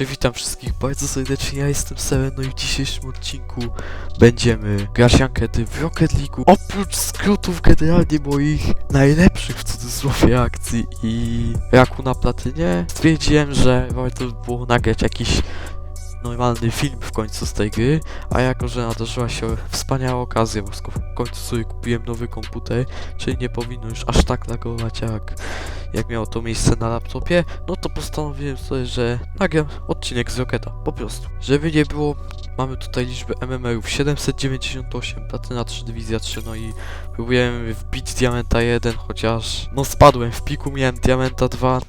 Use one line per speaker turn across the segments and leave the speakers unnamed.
Cześć, witam wszystkich bardzo serdecznie, ja jestem Seren, no i w dzisiejszym odcinku będziemy grać ankety w Rocket League. Oprócz skrótów generalnie moich najlepszych w cudzysłowie akcji i raku na platynie, stwierdziłem, że warto by było nagrać jakiś normalny film w końcu z tej gry, a jako, że nadarzyła się wspaniała okazja, bo w końcu sobie kupiłem nowy komputer, czyli nie powinno już aż tak lagować jak, jak miało to miejsce na laptopie, no to postanowiłem sobie, że nagram odcinek z Rocketa, po prostu. Żeby nie było, mamy tutaj liczbę MMR-ów 798, platyna 3, dywizja 3, no i próbujemy wbić diamenta 1, chociaż no spadłem w piku, miałem diamenta 2,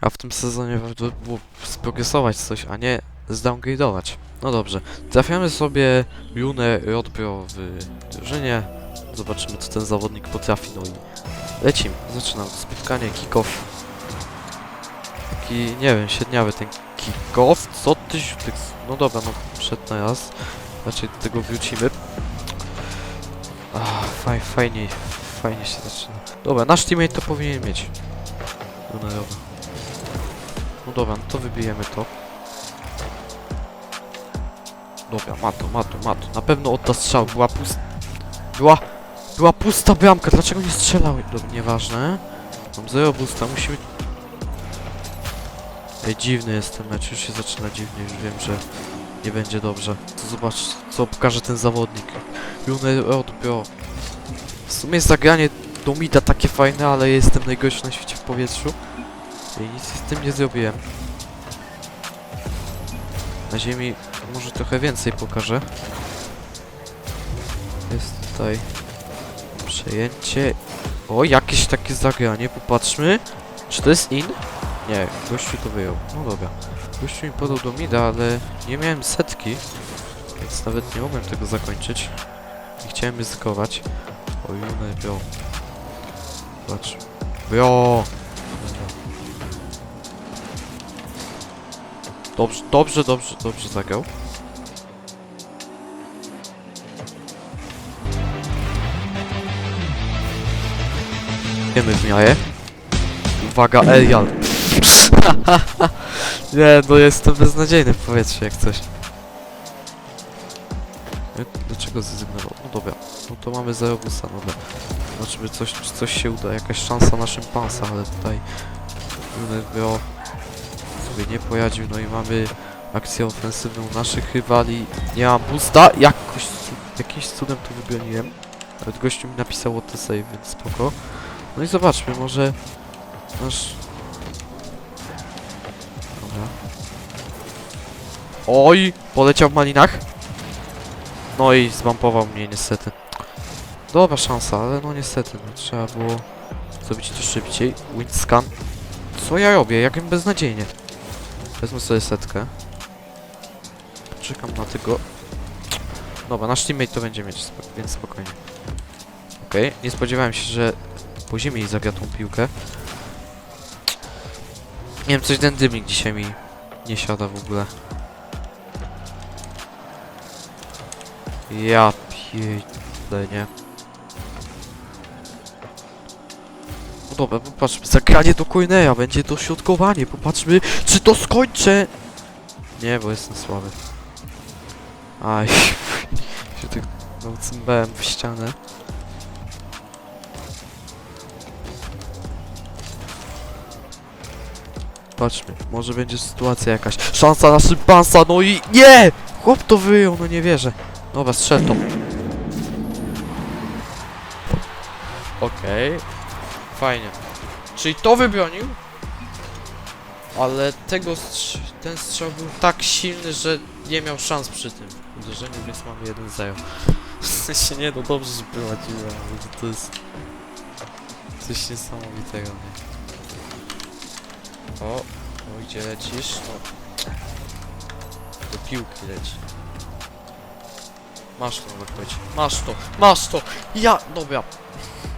a w tym sezonie warto by było sprogresować coś, a nie zdowngrade'ować. No dobrze, trafiamy sobie Runę Rodbro w drużynie, zobaczymy co ten zawodnik potrafi, no i lecimy. Zaczynam spotkanie, kick-off. Taki, nie wiem, średniawy ten kick-off, co ty. No dobra, no przed na raz, raczej do tego wrócimy. Ach, faj, fajnie, fajnie się zaczyna. Dobra, nasz teammate to powinien mieć. Runerowy. No dobra, no to wybijemy to. Dobra, ma to, ma to, ma to. Na pewno odda strzał. Była pusta... Była... Była pusta bramka. Dlaczego nie strzelał? Dobra, nieważne. Mam zero boosta, musimy... Ej, dziwny jest ten mecz. Już się zaczyna dziwnie. Już wiem, że nie będzie dobrze. To zobacz, co pokaże ten zawodnik. Junior odbiorł. W sumie zagranie do mida takie fajne, ale jestem najgorszy na świecie w powietrzu. I nic z tym nie zrobiłem. Na ziemi może trochę więcej pokażę. Jest tutaj przejęcie. O, jakieś takie zagranie, popatrzmy. Czy to jest in? Nie, gościu to wyjął. No dobra. Gościu mi podał do mida, ale nie miałem setki, więc nawet nie mogłem tego zakończyć. Nie chciałem ryzykować. O, June, bro. Patrz. Bro! Dobrze, dobrze, dobrze, dobrze zagrał. Wiemy w miarę. Uwaga, Elial. Nie, no jestem beznadziejny w powietrzu jak coś. Dlaczego zrezygnował? No dobra, no to mamy zero busa, no dobra. Zobaczymy coś, czy coś się uda, jakaś szansa na szympansa, ale tutaj Junebro sobie nie pojadził, no i mamy akcję ofensywną naszych rywali. Nie mam boosta, jakoś, jakimś cudem to wybroniłem. Nawet gościu mi napisał o te save, więc spoko. No i zobaczmy, może nasz... Dobra. Oj, poleciał w malinach. No i zbampował mnie niestety. Dobra szansa, ale no niestety, no, trzeba było zrobić to szybciej. Windscan. Co ja robię? Jakim beznadziejnie. Wezmę sobie setkę. Czekam na tego. Dobra, nasz teammate to będzie mieć, więc spokojnie. Okej, nie spodziewałem się, że po ziemi zagra tą piłkę. Nie wiem, coś ten dymnik dzisiaj mi nie siada w ogóle. Ja pierdolę, nie. No dobra, popatrzmy, zagranie do Coineya, będzie to środkowanie, popatrzmy, czy to skończę! Nie, bo jestem słaby. Aj, się tak w ścianę. Patrzmy, może będzie sytuacja jakaś. Szansa na szympansa, no i nie! Chłop to wyjął, no nie wierzę. Dobra, strzel to. Okej. Fajnie. Czyli to wybronił? Ale tego strz ten strzał był tak silny, że nie miał szans przy tym uderzeniu, więc mamy 1-0. W sensie nie, no dobrze, że prowadziłem, ale to jest coś niesamowitego, nie? O, o gdzie lecisz? No. Do piłki leci. Masz powiedzieć. Masz to, masz to! Ja, dobra.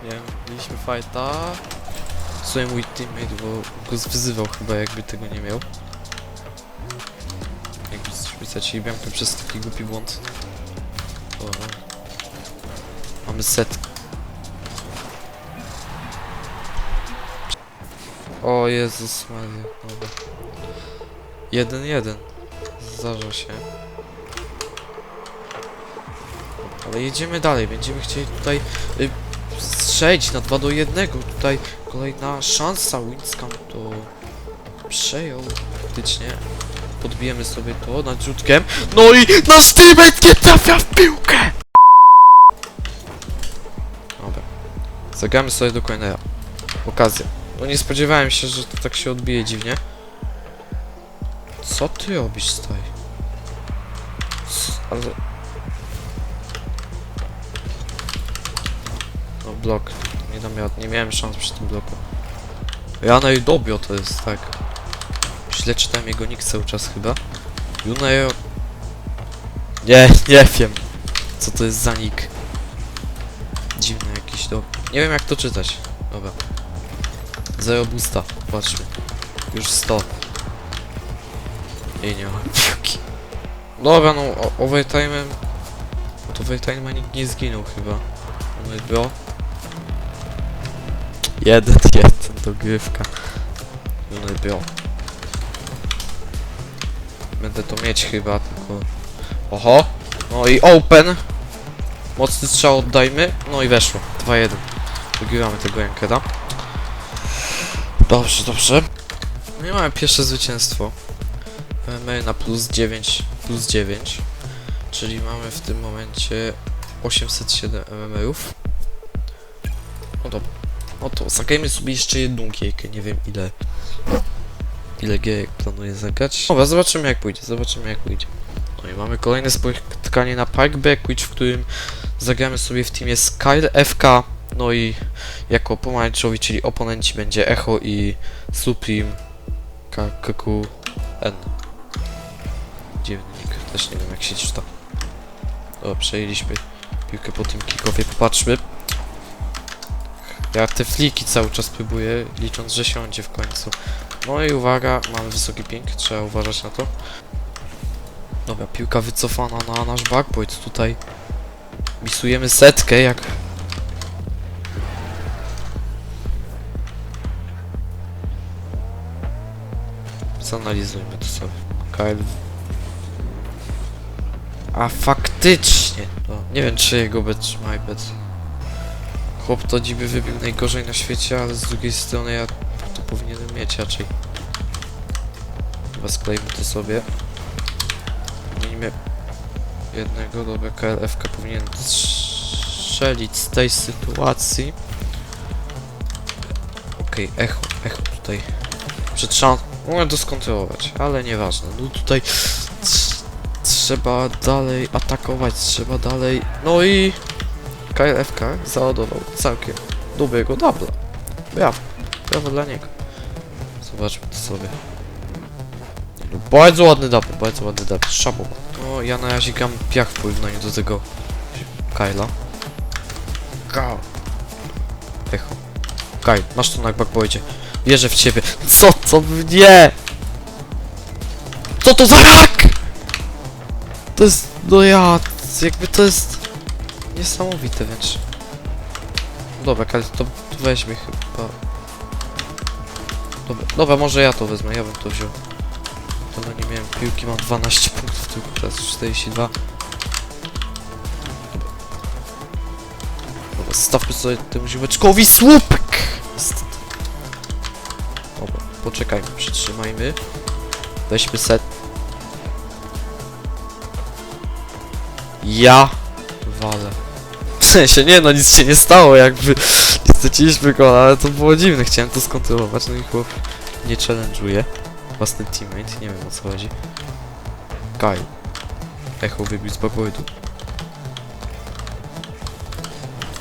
Nie mieliśmy fighta. Słuchaj mój teammate, bo go wyzywał chyba jakby tego nie miał. Jakby zrzucać jej bramkę przez taki głupi błąd. O. Mamy set. O Jezus Maria, dobra. Jeden, jeden. zdarza się. Ale jedziemy dalej, będziemy chcieli tutaj y, strzelić na 2 do 1. Tutaj kolejna szansa. Winscam to przejął faktycznie. Podbijemy sobie to nadziutkiem. No i nasz teammate nie trafia w piłkę! Dobra. Zagramy sobie do Coinera. Okazja. No nie spodziewałem się, że to tak się odbije dziwnie. Co ty robisz? C- Ale... No blok. Nie dam nie miałem szans przy tym bloku. Jana Dobio to jest, tak. Źle czytałem jego nick cały czas chyba. Junajo... Nie, nie wiem. Co to jest za nick. Dziwny jakiś, do... Nie wiem jak to czytać. Dobra. Zero boosta, patrzmy. Już 100. I nie ma piłki. Dobra, no overtime'em... Od overtime'a nikt nie zginął chyba. I było. Jeden, jeden, dogrywka. I było. Będę to mieć chyba, tylko... Oho! No i open! Mocny strzał oddajmy. No i weszło. 2-1. Wygrywamy tego Jankera. Dobrze, dobrze. No i mamy pierwsze zwycięstwo. mamy na plus 9, plus 9. Czyli mamy w tym momencie 807 MMR-ów. No dobra. No to zagrajmy sobie jeszcze jedną gierkę, nie wiem ile. Ile gierek planuję zagrać. Dobra, zobaczymy jak pójdzie, zobaczymy jak pójdzie. No i mamy kolejne spotkanie na Park Backwitch, w którym zagramy sobie w teamie Skyle FK. No i jako pomarańczowi, czyli oponenci będzie Echo i Supreme KQN. Dziwny nick, też nie wiem jak się czyta. Dobra, przejęliśmy piłkę po tym kickoffie, popatrzmy. Ja te fliki cały czas próbuję, licząc, że siądzie w końcu. No i uwaga, mamy wysoki ping, trzeba uważać na to. Dobra, piłka wycofana na nasz backpoint, tutaj misujemy setkę, jak Zanalizujmy to sobie. Kyle. A faktycznie! No, nie wiem czy jego bet czy my bet. Chłop to dziby wybił najgorzej na świecie, ale z drugiej strony ja to powinienem mieć raczej. Chyba sklejmy to sobie. Miejmy jednego, dobra, KLF-ka powinien strzelić z tej sytuacji. Okej, echo, echo tutaj. Przed szans... Mogę to skontrolować, ale nieważne. No tutaj trz- trzeba dalej atakować, trzeba dalej... No i... KLFK załadował całkiem dobrego dubla. Brawo, brawo dla niego. Zobaczmy to sobie. No, bardzo ładny double, bardzo ładny double, szabu. No ja na razie gram piach w porównaniu do tego Kyla. Ka. Echo. Kyle, masz to na backboardzie. Wierzę w ciebie. Co to? Nie! Co to za hak? To jest... No ja... Jakby to jest... Niesamowite wręcz. Dobra, Kyle, to, to weźmie chyba... Dobra, dobra, może ja to wezmę, ja bym to wziął. Dobra, nie miałem piłki, mam 12 punktów, tylko teraz 42. Dobra, stawmy sobie temu ziomeczkowi słupek! Poczekajmy, przytrzymajmy. Weźmy set. Ja walę. W nie no, nic się nie stało, jakby nie straciliśmy go, ale to było dziwne, chciałem to skontrolować, no i chłop nie challenge'uje. Własny teammate, nie wiem o co chodzi. Kyle. Echo wybił z backboardu.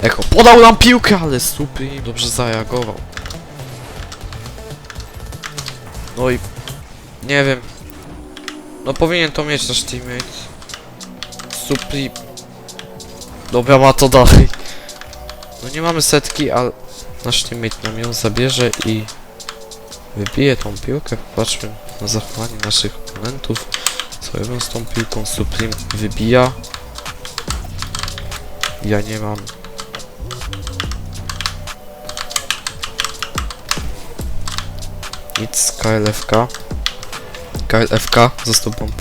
Echo podał nam piłkę, ale super dobrze zareagował. No i nie wiem. No powinien to mieć nasz teammate. Supli. Dobra, ma to dalej. No nie mamy setki, ale nasz teammate nam ją zabierze i wybije tą piłkę. Patrzmy na zachowanie naszych oponentów. Co robią z tą piłką? Suplim wybija. Ja nie mam. Nic z KLFK. KLFK został pom-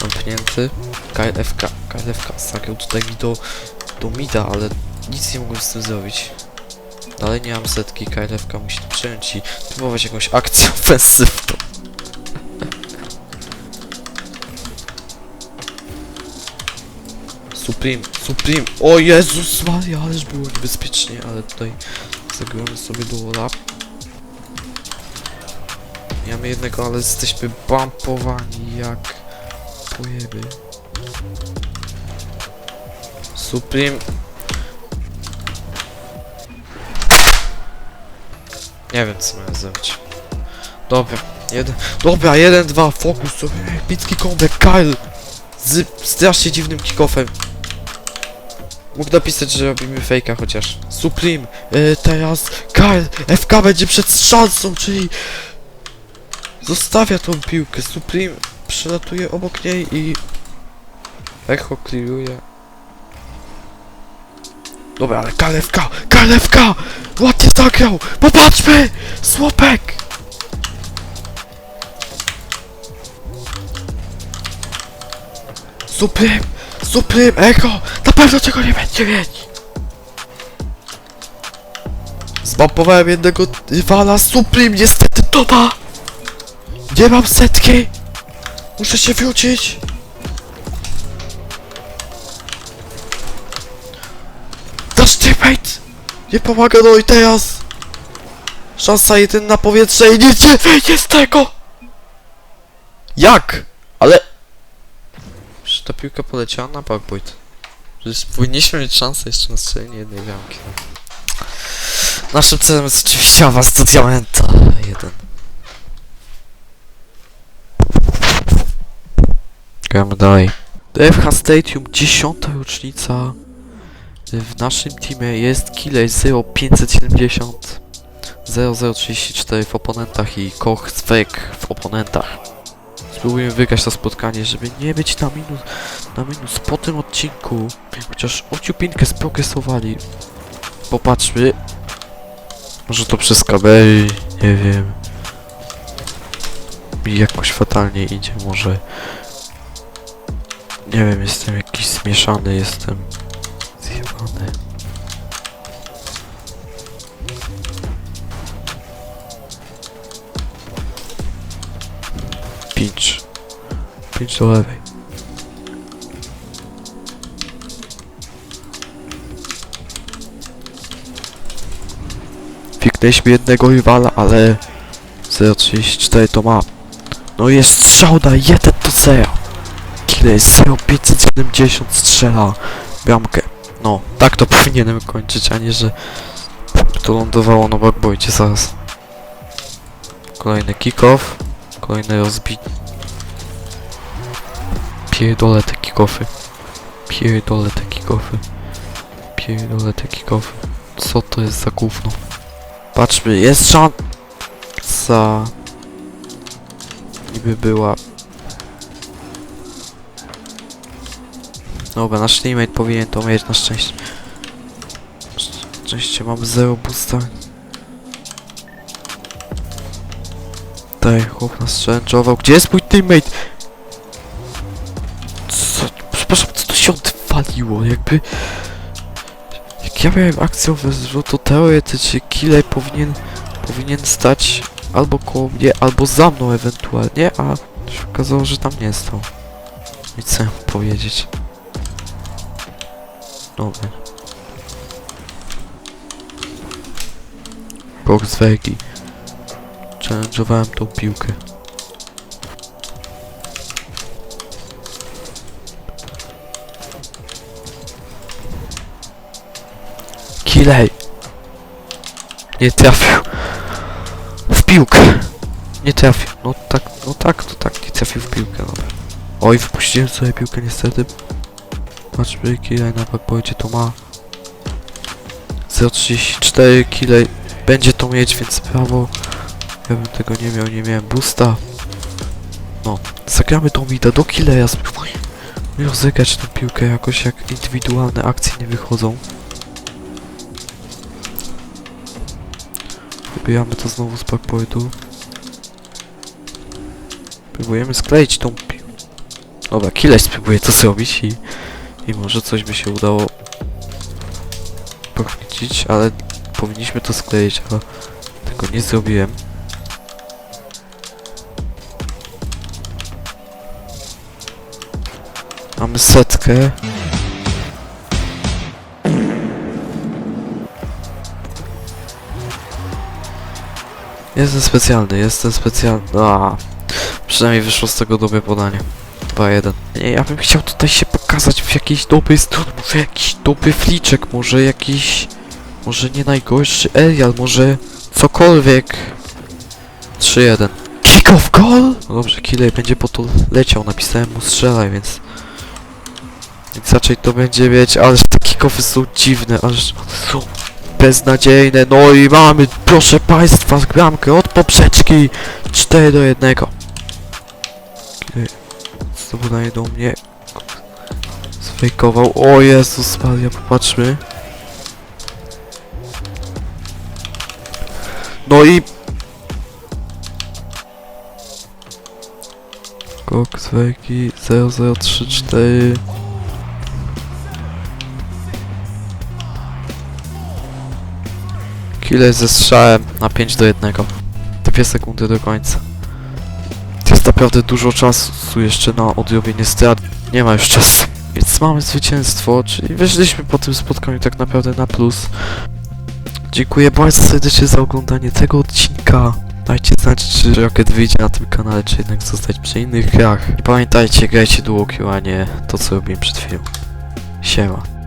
Zamknięty. KLFK. KLFK zagrał tutaj mi do, do mida, ale nic nie mogłem z tym zrobić. Dalej nie mam setki, KLFK musi to przejąć i próbować jakąś akcję ofensywną. Supreme, Supreme, o Jezus Maria, ależ było niebezpiecznie, ale tutaj zagramy sobie do Ola. Mamy jednego, ale jesteśmy bumpowani jak pojeby. Supreme. Nie wiem co miałem zrobić. Dobra, jeden. Dobra, jeden, dwa, fokus sobie. Epicki comeback, Kyle! Z strasznie dziwnym kickoffem. Mógł napisać, że robimy fejka chociaż. Supreme, e, teraz Kyle, FK będzie przed szansą, czyli zostawia tą piłkę. Supreme przelatuje obok niej i Echo clearuje. Dobra, ale Kyle FK! Ładnie zagrał! Popatrzmy! Słopek! Supreme! Supreme! Echo! Na pewno czego nie będzie mieć! Zbapowałem jednego rywala Supreme, niestety to ma! Nie mam setki! Muszę się wrócić! Nasz teammate! Nie pomaga no i teraz! Szansa jeden na powietrze i nic nie wyjdzie z tego! Jak? Ale... Czy ta piłka poleciała na backboard? Przecież powinniśmy mieć szansę jeszcze na strzelenie jednej bramki. Naszym celem jest oczywiście awans do diamenta. Jeden. Gramy dalej. DFH Stadium, dziesiąta rocznica. W naszym teamie jest Killej 0570 0034 w oponentach i Koch Zwek w oponentach. Spróbujemy wygrać to spotkanie, żeby nie być na minus, na minus po tym odcinku. Chociaż ociupinkę sprogresowali. Popatrzmy. Może to przez kabel, nie wiem. Mi jakoś fatalnie idzie, może. Nie wiem, jestem jakiś zmieszany, jestem zjebany. Pinch. Pinch do lewej. Fiknęliśmy jednego rywala, ale 034 to ma. No jest strzał na 1 do 0. Kile jest 0570 strzela bramkę. No, tak to powinienem kończyć, a nie, że to lądowało na backboardzie zaraz. Kolejny kick-off. Kolejny rozbit. Pierdolę te kick-offy. Pierdolę te kick-offy. Pierdolę te kick-offy. Co to jest za gówno? Patrzmy, jest szansa. Niby była. Dobra, nasz teammate powinien to mieć na szczęście. Szczęście mam zero boosta. Daj, chłop nas challenge'ował. Gdzie jest mój teammate? Co? Przepraszam, co to się odwaliło? Jakby... Jak ja miałem akcję wezwał, to teoretycznie Killer powinien... Powinien stać albo koło mnie, albo za mną ewentualnie, a się okazało, że tam nie stał. Ja mam powiedzieć? Dobra. Box Wegi. Challenge'owałem tą piłkę. Kilej! Nie trafił. W piłkę. Nie trafił. No tak, no tak, to tak, nie trafił w piłkę, dobra. Oj, wypuściłem sobie piłkę niestety. Patrzmy, Kilej na backboardzie to ma. 034 Kilej będzie to mieć, więc prawo. Ja bym tego nie miał, nie miałem boosta. No, zagramy tą widę do Kileja, spróbuj. Rozegrać tę piłkę jakoś, jak indywidualne akcje nie wychodzą. Wybijamy to znowu z backboardu. Próbujemy skleić tą piłkę. Dobra, Kileś spróbuję to zrobić i, i może coś by się udało pochwycić, ale powinniśmy to skleić, a tego nie zrobiłem. Mamy setkę. Jestem specjalny, jestem specjalny. A, przynajmniej wyszło z tego dobre podanie. 2-1. Nie, ja bym chciał tutaj się pokazać w jakiejś dobrej stronie. Może jakiś dobry fliczek, może jakiś... Może nie najgorszy Elial, może cokolwiek. 3-1. Kick off goal? No dobrze, Killej będzie po to leciał, napisałem mu strzelaj, więc... Więc raczej to będzie mieć, ale te kickoffy są dziwne, aż są beznadziejne. No i mamy, proszę państwa, bramkę od poprzeczki. 4 do 1. Killej Znowu daje do mnie. Sfejkował. O Jezus Maria, popatrzmy. No i... Kok, Zwejki, 0034. Kile ze strzałem na 5 do 1. Dwie sekundy do końca. Jest naprawdę dużo czasu jeszcze na odrobienie strat. Nie ma już czasu. Więc mamy zwycięstwo, czyli wyszliśmy po tym spotkaniu tak naprawdę na plus. Dziękuję bardzo serdecznie za oglądanie tego odcinka. Dajcie znać, czy Rocket wyjdzie na tym kanale, czy jednak zostać przy innych grach. I pamiętajcie, grajcie duo a nie to co robiłem przed chwilą. Siema.